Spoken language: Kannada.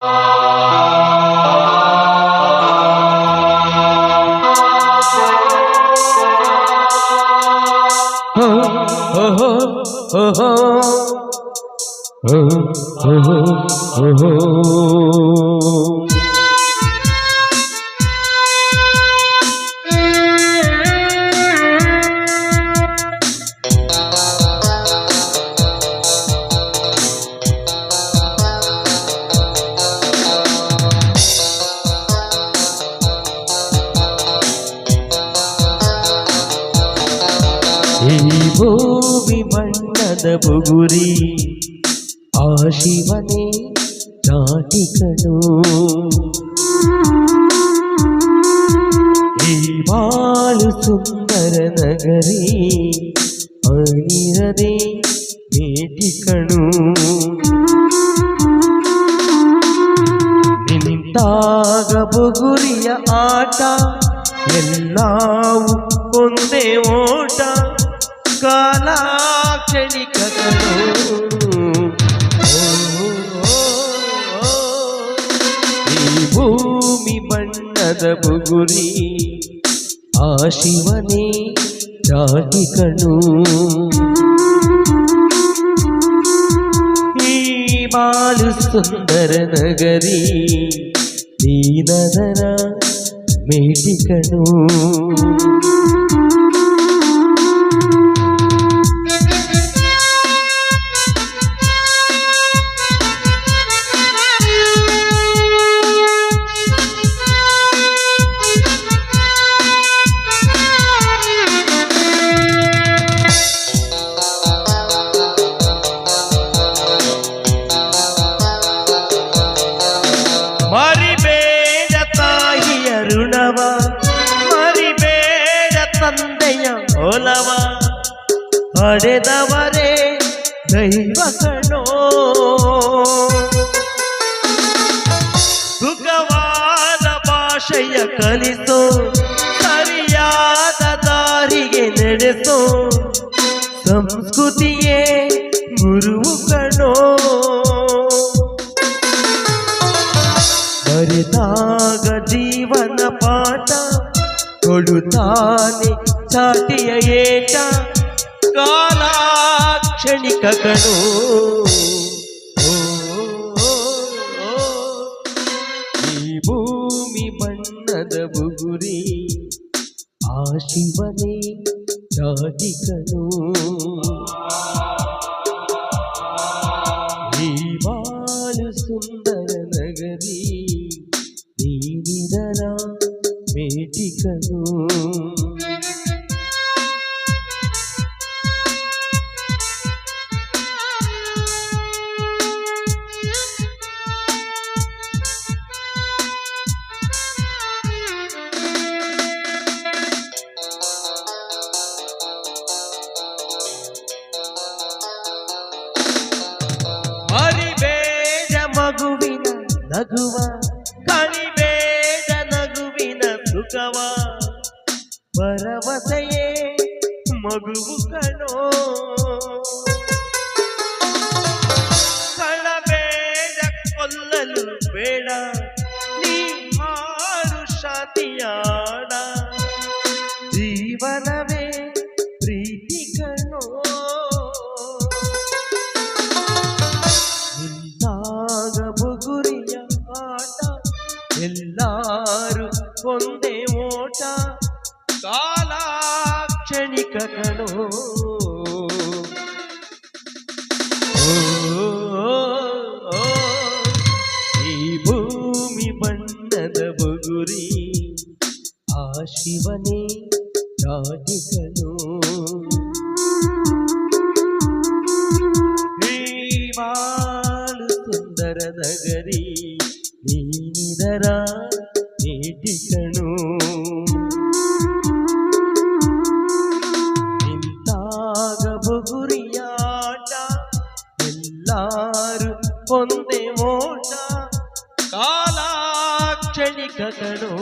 ಈ ಬಣ್ಣದ ಬುಗುರಿ ಆ ಶಿವನೇ ನಾಟಿಕನು ಈ ಬಾಳು ಸುಂದರ ನಗರಿ ಅನಿರದೆ ಮೇಟಿಕಣು ನಿಂತಾಗ ಬುಗುರಿಯ ಆಟ ಎಲ್ಲವೂ ಒಂದೇ ಓಟ ಕಾಲ ಕ್ಷಣಿಕಗಳು ಭೂಮಿ ಬಣ್ಣದ ಬುಗುರಿ ಆ ಶಿವನೇ ಜಾತಿಕಣು ಈ ಬಾಲು ಸುಂದರ ನಗರಿ ಮೇಟಿ ಮೇಟಿಕಣು ಮರಿಬೇಡ ತಾಯಿಯ ಋಣವ, ಮರಿಬೇಡ ತಂದೆಯ ಒಲವ. ಪಡೆದವರೇ ದೈವ ಕಣೋ. ಸುಖವಾದ ಭಾಷೆಯ ಕಲಿಸೋ, ಸರಿಯಾದ ದಾರಿಗೆ ನಡೆಸೋ, ಸಂಸ್ಕೃತಿಯೇ ಗುರುವು ಕಣೋ ಬರೆದಾಗ ಜೀವನ ಪಾಠ, ಕೊಡುತ್ತಾನೆ ಚಾಟಿಯ ಏಟ ಕಾಲ ಕ್ಷಣಿಕ ಕಣು ಈ ಭೂಮಿ ಬಣ್ಣದ ಬುಗುರಿ, ಆ ಶಿವನೇ ಜಾತಿ ಈ ನಗುವ ಕಣಿಬೇಡ ನಗುವಿನ ಸುಖವ. ಭರವಸೆಯೇ ಮಗುವು ಕಣೋ. ಕಳಬೇಡ ಕೊಲ್ಲಲು ಬೇಡ. ನೀ ಹಾಡು ಶಾತಿಯಾಡ ಜೀವನವೇ ಎಲ್ಲಾರು ಒಂದೇ ಓಟ ಕಾಲ ಕ್ಷಣಿಕಗಳು ಈ ಭೂಮಿ ಬಣ್ಣದ ಬುಗುರಿ ಆ ಶಿವನೇ ಜಾತಿಕನು ಬಾಳು ಸುಂದರ ನಗರಿ ನೀನಿದರ ನೀಟಿಕಣು ನಿಂತಾಗ ಬುಗುರಿಯಾಟ ಎಲ್ಲಾರು ಒಂದೇ ಓಟ ಕಾಲ ಕ್ಷಣಿಕಗಳು